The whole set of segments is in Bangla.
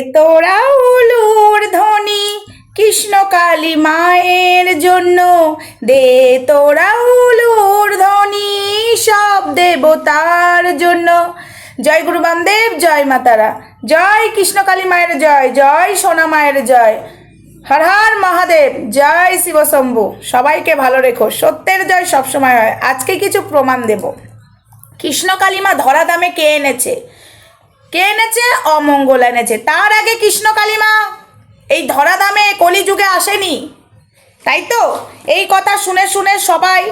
তোরা উলুর ধ্বনি কৃষ্ণ কালী মায়ের জন্য। দে তোরা উলুর ধ্বনি সব দেবতার জন্য। জয় গুরু বামদেব, জয় মাতারা জয় কৃষ্ণ কালী মায়ের জয় জয় সোনা মায়ের জয়। হর হর মহাদেব, জয় শিবশম্ভু সবাইকে ভালো রেখো। সত্যের জয় সবসময় হয়। আজকে কিছু প্রমাণ দেব। কৃষ্ণ কালিমা ধরা দামে কে এনেছে? কে এনেছে? অমঙ্গল এনেছে। তার আগে কৃষ্ণ কালিমা। এই ধরা দামে কলিযুগে আসেনি। তাই তো? এই কথা শুনে শুনে সবাই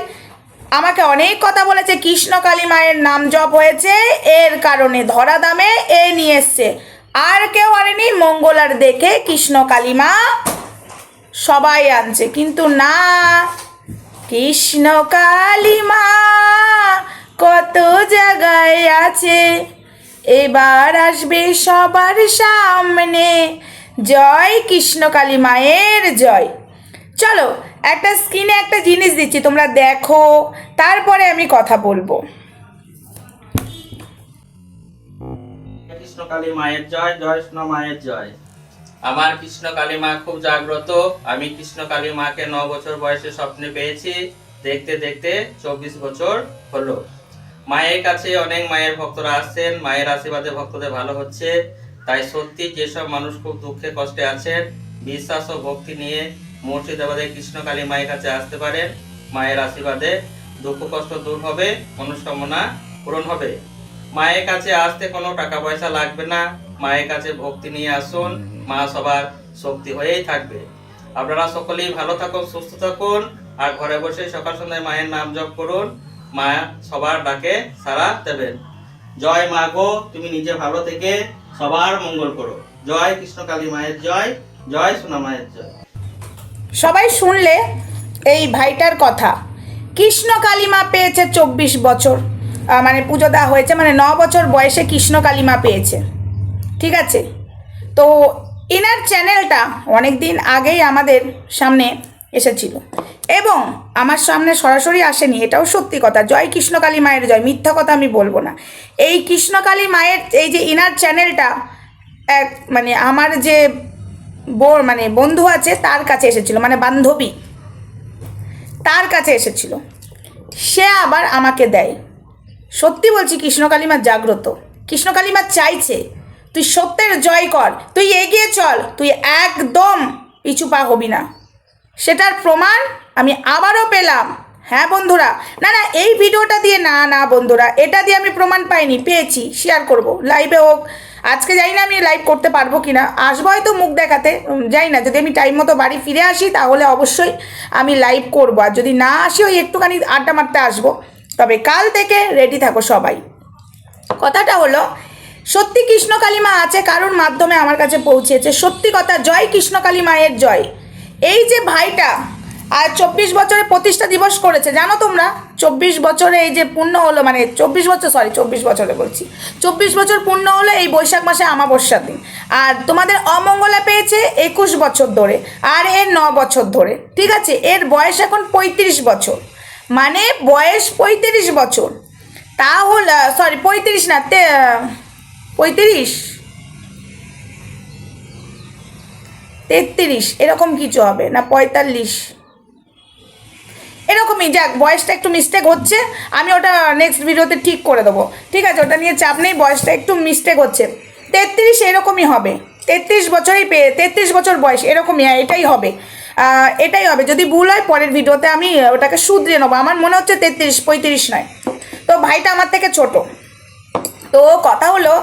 আমাকে অনেক কথা বলেছে। কৃষ্ণ কালী মায়ের নাম জপ হয়েছে। এর কারণে ধরা দামে এ নিয়ে এসছে। আর কেউ আনেনি। মঙ্গলার দেখে কৃষ্ণ কালিমা সবাই আনছে। কিন্তু না, কৃষ্ণ কালিমা কত জায়গায় আছে? এবার আসবে সবার সামনে। জয় কৃষ্ণ কালী মায়ের জয়। চলো একটা স্ক্রিনে একটা জিনিস দিচ্ছি তোমরা দেখো তারপরে আমি কথা বলব। কৃষ্ণ কালী মায়ের জয় জয় কৃষ্ণ মায়ের জয়। আমার কৃষ্ণ কালী মা খুব জাগ্রত। আমি কৃষ্ণ কালী মাকে ন বছর বয়সে স্বপ্নে পেয়েছি। দেখতে দেখতে চব্বিশ বছর হলো। মায়ের কাছে অনেক মায়ের ভক্তরা আসছেন, মায়ের আশীর্বাদে ভক্তদের ভালো হচ্ছে। তাই সত্যি যেসব মানুষ খুব দুঃখে কষ্টে আছেন বিশ্বাস ও ভক্তি নিয়ে মুর্শিদাবাদের কৃষ্ণ কালী মায়ের কাছে আসতে পারেন। মায়ের আশীর্বাদে দুঃখ কষ্ট দূর হবে, মনস্কামনা পূরণ হবে। মায়ের কাছে আসতে কোনো টাকা পয়সা লাগবে না। মায়ের কাছে ভক্তি নিয়ে আসুন, মা সবার শক্তি হয়েই থাকবে। আপনারা সকলেই ভালো থাকুন, সুস্থ থাকুন, আর ঘরে বসে সকাল সন্ধ্যায় মায়ের নাম জপ করুন। মা সবার ডাকে সারা দেবেন জয় মা গো, তুমি নিজে ভালো থেকে সবার মঙ্গল করো। জয় কৃষ্ণ কালী মায়ের জয় জয় সোনা মায়ের জয়। সবাই শুনলে এই ভাইটার কথা। কৃষ্ণ কালিমা পেয়েছে চব্বিশ বছর। মানে পুজো দেওয়া হয়েছে মানে ন বছর বয়সে কৃষ্ণ কালিমা পেয়েছে। ঠিক আছে? তো, এনার চ্যানেলটা অনেক দিন আগেই আমাদের সামনে এসেছিল। এবং আমার সামনে সরাসরি আসেনি, এটাও সত্যি কথা। জয় কৃষ্ণকালী মায়ের জয়, মিথ্যা কথা আমি বলব না। এই কৃষ্ণকালী মায়ের এই যে ইনার চ্যানেলটা, এক মানে আমার যে বোর মানে বন্ধু আছে, তার কাছে এসেছিল মানে বান্ধবী, তার কাছে এসেছিল। সে আবার আমাকে দেয়। সত্যি বলছি কৃষ্ণকালীমা জাগ্রত। কৃষ্ণকালীমা চাইছে, তুই সত্যের জয় কর, তুই এগিয়ে চল, তুই একদম পিছু পা হবি না। সেটার প্রমাণ আমি আবারও পেলাম। হ্যাঁ বন্ধুরা? না না, এই ভিডিওটা দিয়ে, না না বন্ধুরা, এটা দিয়ে আমি প্রমাণ পাইনি, পেয়েছি শেয়ার করব লাইভে হোক। আজকে যাই না আমি লাইভ করতে পারব কি না আসব হয়তো মুখ দেখাতে যাই না, যদি আমি টাইম মতো বাড়ি ফিরে আসি, তাহলে অবশ্যই আমি লাইভ করব। আর যদি না আসি, ওই একটুখানি আড্ডা মারতে আসব। তবে কাল থেকে রেডি থাকো সবাই। কথাটা হলো, সত্যি কৃষ্ণ কালিমা আছে, কারোর মাধ্যমে আমার কাছে পৌঁছেছে। সত্যি কথা, জয় কৃষ্ণ কালী মায়ের জয়। এই যে ভাইটা আর চব্বিশ বছরে প্রতিষ্ঠা দিবস করেছে, জানো তোমরা? চব্বিশ বছরে এই যে পূর্ণ হলো মানে চব্বিশ বছর সরি চব্বিশ বছরে বলছি। চব্বিশ বছর পূর্ণ হলো এই বৈশাখ মাসে আমাবস্যার দিন। আর তোমাদের অমঙ্গলা পেয়েছে একুশ বছর ধরে, আর এর ন বছর ধরে, ঠিক আছে? এর বয়স এখন পঁয়ত্রিশ বছর। মানে বয়স পঁয়ত্রিশ বছর। তাহলে সরি পঁয়ত্রিশ না, তে, পঁয়ত্রিশ? তেত্রিশ, এরকম কিছু হবে, না পঁয়তাল্লিশ? এরকমই, যাক, বয়সটা একটু মিস্টেক হচ্ছে, আমি ওটা নেক্সট ভিডিওতে ঠিক করে দেবো। ঠিক আছে, ওটা নিয়ে চাপ নেই, বয়সটা একটু মিস্টেক হচ্ছে। তেত্রিশ এরকমই হবে, তেত্রিশ বছরেই পেয়ে, তেত্রিশ বছর বয়স, এরকমই হ্যাঁ এটাই হবে। এটাই হবে, যদি ভুল হয়, পরের ভিডিওতে আমি ওটাকে শুধরে নেব, আমার মনে হচ্ছে তেত্রিশ, পঁয়ত্রিশ নয়। তো ভাইটা আমার থেকে ছোটো। তো কথা হলো,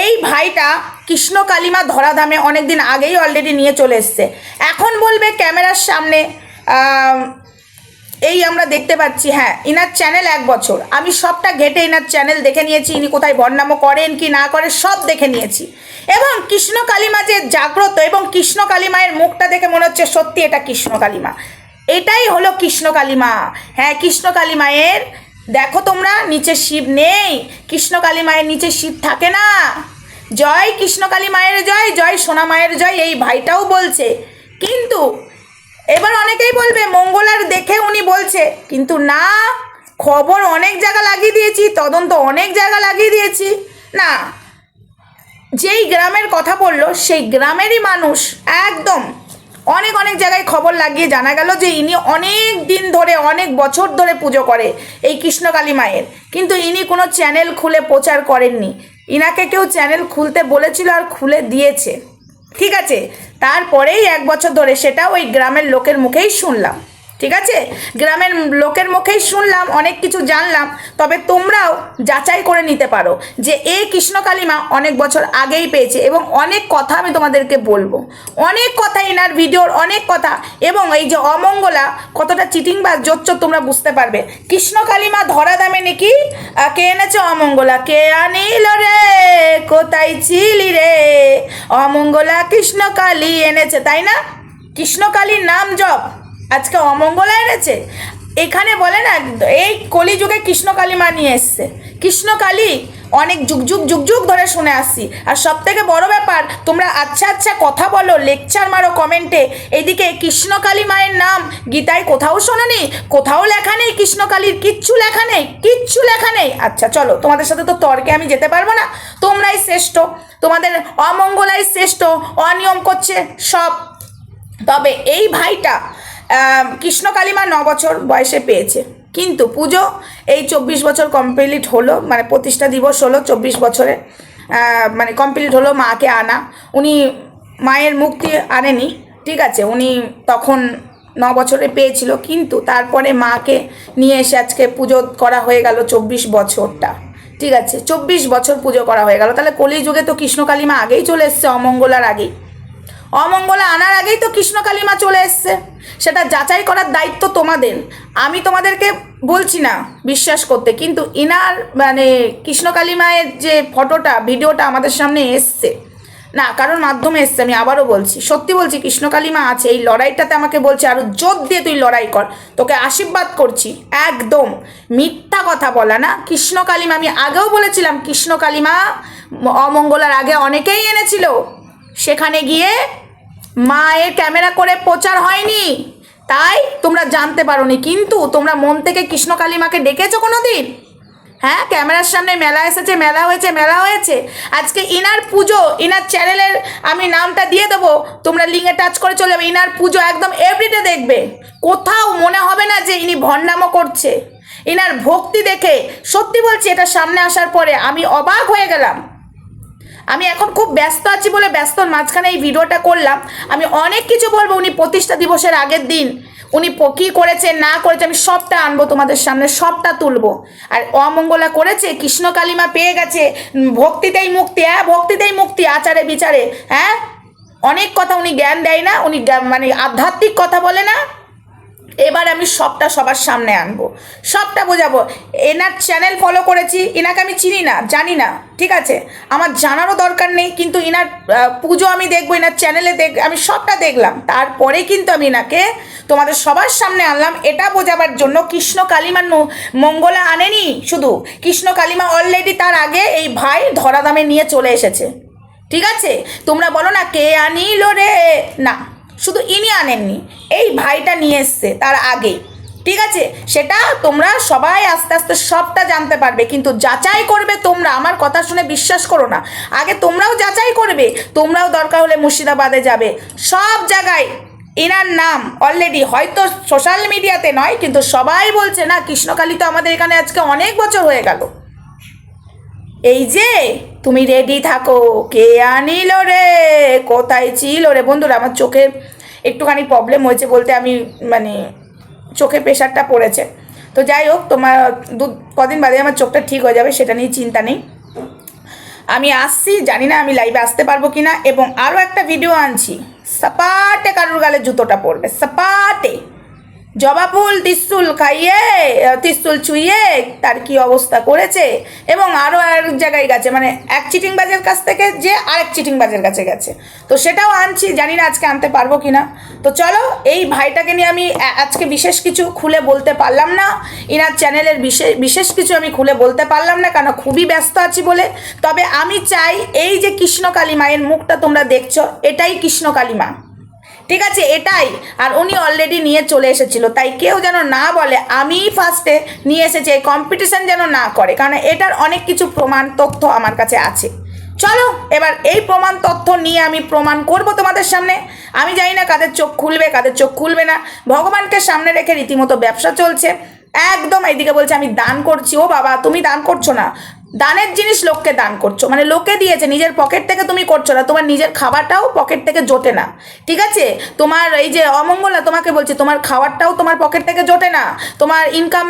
এই ভাইটা কৃষ্ণ কালিমা ধরাধামে অনেক দিন আগেই অলরেডি নিয়ে চলে এসছে। এখন বলবে ক্যামেরার সামনে এই আমরা দেখতে পাচ্ছি হ্যাঁ ইনার চ্যানেল এক বছর। আমি সবটা ঘেটে ইনার চ্যানেল দেখে নিয়েছি, ইনি কোথায় বর্ণামো করেন কি না করে সব দেখে নিয়েছি। এবং কৃষ্ণ কালিমা যে জাগ্রত এবং কৃষ্ণ কালিমায়ের মুখটা দেখে মনে হচ্ছে সত্যি এটা কৃষ্ণ কালিমা। এটাই হলো কৃষ্ণ কালিমা। হ্যাঁ কৃষ্ণ কালিমায়ের দেখো তোমরা, নিচে শিব নেই, কৃষ্ণ কালী মায়ের নিচে শিব থাকে না। জয় কৃষ্ণ কালী মায়ের জয় জয় সোনা মায়ের জয়, এই ভাইটাও বলছে। কিন্তু, এবার অনেকেই বলবে মঙ্গলার দেখে উনি বলছে। কিন্তু না, খবর অনেক জায়গা লাগিয়ে দিয়েছি, তদন্ত অনেক জায়গা লাগিয়ে দিয়েছি। না, যেই গ্রামের কথা বলল, সেই গ্রামেরই মানুষ, একদম। অনেক অনেক জায়গায় খবর লাগিয়ে জানা গেল যে ইনি অনেক দিন ধরে, অনেক বছর ধরে পুজো করে এই কৃষ্ণকালী মায়ের। কিন্তু ইনি কোনো চ্যানেল খুলে প্রচার করেননি। ইনাকে কেউ চ্যানেল খুলতে বলেছিল আর খুলে দিয়েছে। ঠিক আছে, তারপরেই এক বছর ধরে সেটা ওই গ্রামের লোকের মুখেই শুনলাম। ঠিক আছে? গ্রামের লোকের মুখেই শুনলাম, অনেক কিছু জানলাম, তবে তোমরাও যাচাই করে নিতে পারো যে এ কৃষ্ণ কালিমা অনেক বছর আগেই পেয়েছে এবং অনেক কথা আমি তোমাদেরকে বলব। অনেক কথা এনার ভিডিওর অনেক কথা এবং এই যে অমঙ্গলা, কতটা চিটিং বা জোচ্চর তোমরা বুঝতে পারবে। কৃষ্ণ কালিমা ধরা দামে নাকি? কে এনেছে অমঙ্গলা? কে আনিল রে? কোথায় ছিলি রে? অমঙ্গলা কৃষ্ণ কালী এনেছে, তাই না? কৃষ্ণকালীর নাম জপ। আজকে অমঙ্গলা এনেছে। এখানে বলে না, এই কলিযুগে কৃষ্ণকালী মা নিয়ে এসছে। কৃষ্ণকালী অনেক যুগ যুগ যুগ যুগ ধরে শুনে আসছি। আর সব থেকে বড় ব্যাপার, তোমরা আচ্ছা আচ্ছা কথা বলো, লেকচার মারো কমেন্টে এইদিকে কৃষ্ণকালী মায়ের নাম গীতায় কোথাও শোনোনি কোথাও লেখা নেই কৃষ্ণকালীর কিচ্ছু লেখা নেই, কিচ্ছু লেখা নেই। আচ্ছা চলো, তোমাদের সাথে তো তর্কে আমি যেতে পারব না। তোমরাই শ্রেষ্ঠ, তোমাদের অমঙ্গলাই শ্রেষ্ঠ, অনিয়ম করছে সব। তবে এই ভাইটা কৃষ্ণ কালিমা ন বছর বয়সে পেয়েছে। কিন্তু পুজো এই চব্বিশ বছর কমপ্লিট হলো মানে প্রতিষ্ঠা দিবস হলো চব্বিশ বছরে। মানে কমপ্লিট হলো মাকে আনা। উনি মায়ের মুক্তি আনেনি, ঠিক আছে? উনি তখন ন বছরে পেয়েছিল, কিন্তু তারপরে মাকে নিয়ে এসে আজকে পুজো করা হয়ে গেল চব্বিশ বছরটা, ঠিক আছে? চব্বিশ বছর পুজো করা হয়ে গেল। তাহলে কলিযুগে তো কৃষ্ণকালী মা আগেই চলে এসছে, অমঙ্গলার আগেই। অমঙ্গলা আনার আগেই তো কৃষ্ণকালী মা চলে এসছে। সেটা যাচাই করার দায়িত্ব তোমাদের। আমি তোমাদেরকে বলছি না বিশ্বাস করতে, কিন্তু ইনার মানে কৃষ্ণকালী মায়ের যে ফটোটা, ভিডিওটা আমাদের সামনে এসছে। না, কারোর মাধ্যমে এসছে, আমি আবারও বলছি। সত্যি বলছি কৃষ্ণকালী মা আছে, এই লড়াইটাতে আমাকে বলছে আরও জোর দিয়ে তুই লড়াই কর। তোকে আশীর্বাদ করছি, একদম। মিথ্যা কথা বলা না। কৃষ্ণকালী মা আমি আগেও বলেছিলাম কৃষ্ণকালী মা অমঙ্গলার আগে অনেকেই এনেছিল। সেখানে গিয়ে মায়ের ক্যামেরা করে প্রচার হয়নি। তাই তোমরা জানতে পারোনি। কিন্তু তোমরা মন থেকে কৃষ্ণ কালিমাকে ডেকেছো কোনো দিন হ্যাঁ ক্যামেরার সামনে মেলা এসেছে, মেলা হয়েছে মেলা হয়েছে। আজকে ইনার পুজো, ইনার চ্যানেলের আমি নামটা দিয়ে দেবো। তোমরা লিঙ্কে টাচ করে চলে যাবে। ইনার পুজো একদম এভরিডে দেখবে। কোথাও মনে হবে না যে ইনি ভণ্ডামো করছে। ইনার ভক্তি দেখে সত্যি বলছি, এটা সামনে আসার পরে আমি অবাক হয়ে গেলাম। আমি এখন খুব ব্যস্ত আছি বলে ব্যস্তর মাঝখানে এই ভিডিওটা করলাম। আমি অনেক কিছু বলব উনি প্রতিষ্ঠা দিবসের আগের দিন। উনি কি করেছে না করেছে আমি সবটা আনব তোমাদের সামনে, সবটা তুলবো। আর অমঙ্গলা করেছে, কৃষ্ণ কালিমা পেয়ে গেছে ভক্তিতেই মুক্তি হ্যাঁ ভক্তিতেই মুক্তি, আচারে বিচারে হ্যাঁ? অনেক কথা উনি জ্ঞান দেয় না, উনি মানে আধ্যাত্মিক কথা বলে না। এবার আমি সবটা সবার সামনে আনব। সবটা বোঝাবো। এনার চ্যানেল ফলো করেছি, এনাকে আমি চিনি না, জানি না, ঠিক আছে? আমার জানারও দরকার নেই, কিন্তু এনার পুজো আমি দেখব, এনার চ্যানেলে দেখ, আমি সবটা দেখলাম। তারপরে কিন্তু আমি এনাকে তোমাদের সবার সামনে আনলাম। এটা বোঝাবার জন্য কৃষ্ণ কালিমা ন- মঙ্গলা আনেনি শুধু। কৃষ্ণ কালিমা অলরেডি তার আগে এই ভাই ধরাদামে নিয়ে চলে এসেছে। ঠিক আছে? তোমরা বলো না, কে আনিল রে? না। শুধু ইনি আনেননি, এই ভাইটা নিয়ে এসছে তার আগে ঠিক আছে? সেটা তোমরা সবাই আস্তে আস্তে সবটা জানতে পারবে, কিন্তু যাচাই করবে তোমরা। আমার কথা শুনে বিশ্বাস করো না। আগে তোমরাও যাচাই করবে, তোমরাও দরকার হলে মুর্শিদাবাদে যাবে। সব জায়গায় এনার নাম অলরেডি হয়তো সোশ্যাল মিডিয়াতে নয়, কিন্তু সবাই বলছে, না, কৃষ্ণকালী তো আমাদের এখানে আজকে অনেক বছর হয়ে গেল। এই যে, তুমি রেডি থাকো। কে আনিল রে? কোথায় ছিল রে? বন্ধুরা, আমার চোখে একটুখানি প্রবলেম হয়েছে বলতে আমি মানে চোখে প্রেশারটা পড়েছে। তো যাই হোক, তোমার দু, কদিন বাদে আমার চোখটা ঠিক হয়ে যাবে, সেটা নিয়ে চিন্তা নেই। আমি আসছি, জানি না আমি লাইভে আসতে পারব কি না এবং আরও একটা ভিডিও আনছি। সাপাটে কারুর গালে জুতোটা পড়বে সাপাটে। জবা ফুল, তিস্তুল খাইয়ে তিস্তুল ছুঁয়ে তার কি অবস্থা করেছে? এবং আরও এক জায়গায় গেছে মানে এক চিটিং বাজের কাছ থেকে যে আরেক চিটিং বাজের কাছে গেছে। তো সেটাও আনছি, জানি না আজকে আনতে পারব কি না তো চলো, এই ভাইটাকে নিয়ে আমি আজকে বিশেষ কিছু খুলে বলতে পারলাম না। ইনার চ্যানেলের বিশেষ বিশেষ কিছু আমি খুলে বলতে পারলাম না কারণ খুবই ব্যস্ত আছি বলে। তবে আমি চাই, এই যে কৃষ্ণকালী মায়ের মুখটা তোমরা দেখছ, এটাই কৃষ্ণকালী মা। ঠিক আছে, এটাই। আর উনি অলরেডি নিয়ে চলে এসেছিল। তাই কেউ যেন না বলে আমি ফার্স্টে নিয়ে এসেছি। এই কম্পিটিশন যেন না করে। কারণ এটার অনেক কিছু প্রমাণ তথ্য আমার কাছে আছে। চলো, এবার এই প্রমাণ তথ্য নিয়ে আমি প্রমাণ করব তোমাদের সামনে। আমি জানি না কাদের চোখ খুলবে, কাদের চোখ খুলবে না। ভগবানকে সামনে রেখে রীতিমতো ব্যবসা চলছে। একদম এইদিকে বলছে, আমি দান করছি। ও বাবা, তুমি দান করছ না। দানের জিনিস লোককে দান করছ। মানে লোকে দিয়েছে, নিজের পকেট থেকে তুমি করছ না, তোমার নিজের খাবারটাও পকেট থেকে জোটে না। ঠিক আছে? তোমার এই যে অমঙ্গলা তোমাকে বলছি, তোমার খাবারটাও তোমার পকেট থেকে জোটে না, তোমার ইনকাম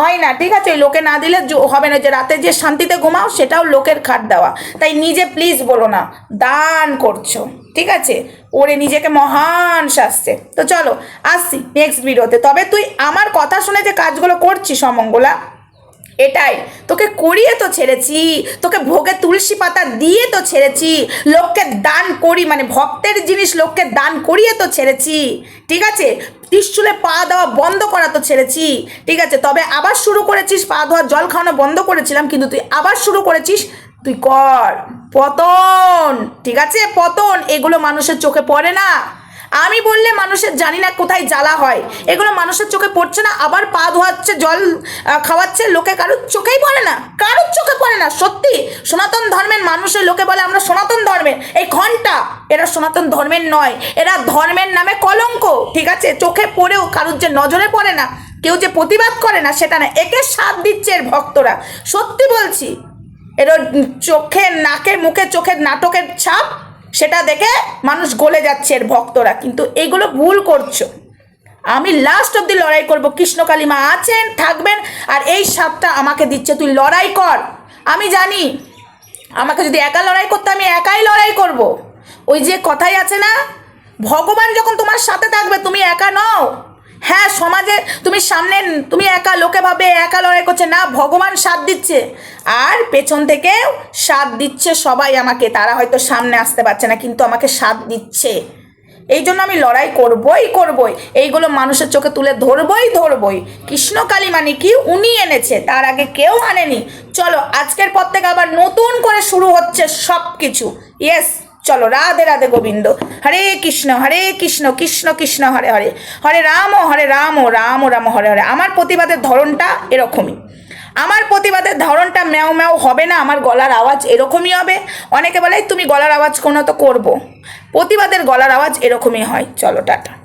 হয় না, ঠিক আছে? লোকে না দিলে হবে না, যে রাতে যে শান্তিতে ঘুমাও, সেটাও লোকের খাট দেওয়া। তাই নিজে প্লিজ বলো না, দান করছ, ঠিক আছে? ওরে নিজেকে মহান শাস্তে তো চলো, আসছি নেক্সট ভিডিওতে তবে তুই আমার কথা শুনে যে কাজগুলো করছিস অমঙ্গলা এটাই। তোকে করিয়ে তো ছেড়েছি, তোকে ভোগে তুলসী পাতা দিয়ে তো ছেড়েছি, লোককে দান করি মানে ভক্তের জিনিস লোককে দান করিয়ে তো ছেড়েছি, ঠিক আছে? ত্রিশুলে পা দেওয়া বন্ধ করা তো ছেড়েছি, ঠিক আছে? তবে আবার শুরু করেছিস, পা ধোয়া জল খাওয়ানো বন্ধ করেছিলাম, কিন্তু তুই আবার শুরু করেছিস, তুই কর। পতন, ঠিক আছে? পতন, এগুলো মানুষের চোখে পড়ে না। আমি বললে মানুষের জানি না কোথায় জ্বালা হয়। এগুলো মানুষের চোখে পড়ছে না, আবার পা ধোয়াচ্ছে, জল খাওয়াচ্ছে, লোকে কারোর চোখেই পড়ে না। কারোর চোখে পড়ে না, সত্যি। সনাতন ধর্মের মানুষের লোকে বলে আমরা সনাতন ধর্মের। এই ঘণ্টা, এরা সনাতন ধর্মের নয়, এরা ধর্মের নামে কলঙ্ক। ঠিক আছে? চোখে পড়েও কারোর যে নজরে পড়ে না, কেউ যে প্রতিবাদ করে না, সেটা না। একে সাথ দিচ্ছে এর ভক্তরা। সত্যি বলছি, এর চোখে নাকে, মুখে চোখের নাটকের ছাপ সেটা দেখে মানুষ গলে যাচ্ছে এর ভক্তরা। কিন্তু এগুলো ভুল করছ। আমি লাস্ট অব্দি লড়াই করব। কৃষ্ণকালী মা আছেন, থাকবেন, আর এই সাপটা আমাকে দিচ্ছে। তুই লড়াই কর। আমি জানি, আমাকে যদি একা লড়াই করতে আমি একাই লড়াই করব। ওই যে কথাই আছে না, ভগবান যখন তোমার সাথে থাকবে, তুমি একা নও। হ্যাঁ সমাজে তুমি সামনে, তুমি একা, লোকে ভাবে একা লড়াই করছে। না, ভগবান সাথ দিচ্ছে। আর পেছন থেকেও সাথ দিচ্ছে সবাই আমাকে। তারা হয়তো সামনে আসতে পারছে না, কিন্তু আমাকে সাথ দিচ্ছে। এই জন্য আমি লড়াই করবই করবই। এইগুলো মানুষের চোখে তুলে ধরবই ধরবই। কৃষ্ণকালী মানে কি? উনি এনেছে, তার আগে কেউ আনেনি। চলো, আজকের পর থেকে আবার নতুন করে শুরু হচ্ছে সব কিছু ইয়েস চলো রাধে রাধে গোবিন্দ। হরে কৃষ্ণ হরে কৃষ্ণ কৃষ্ণ কৃষ্ণ, হরে হরে। হরে রাম হরে রাম রাম রাম, হরে হরে। আমার প্রতিবাদের ধরনটা এরকমই। আমার প্রতিবাদের ধরনটা ম্যাও ম্যাও হবে না, আমার গলার আওয়াজ এরকমই হবে। অনেকে বলে তুমি গলার আওয়াজ কোনো তো করব। প্রতিবাদের গলার আওয়াজ এরকমই হয়। চলো টাটা।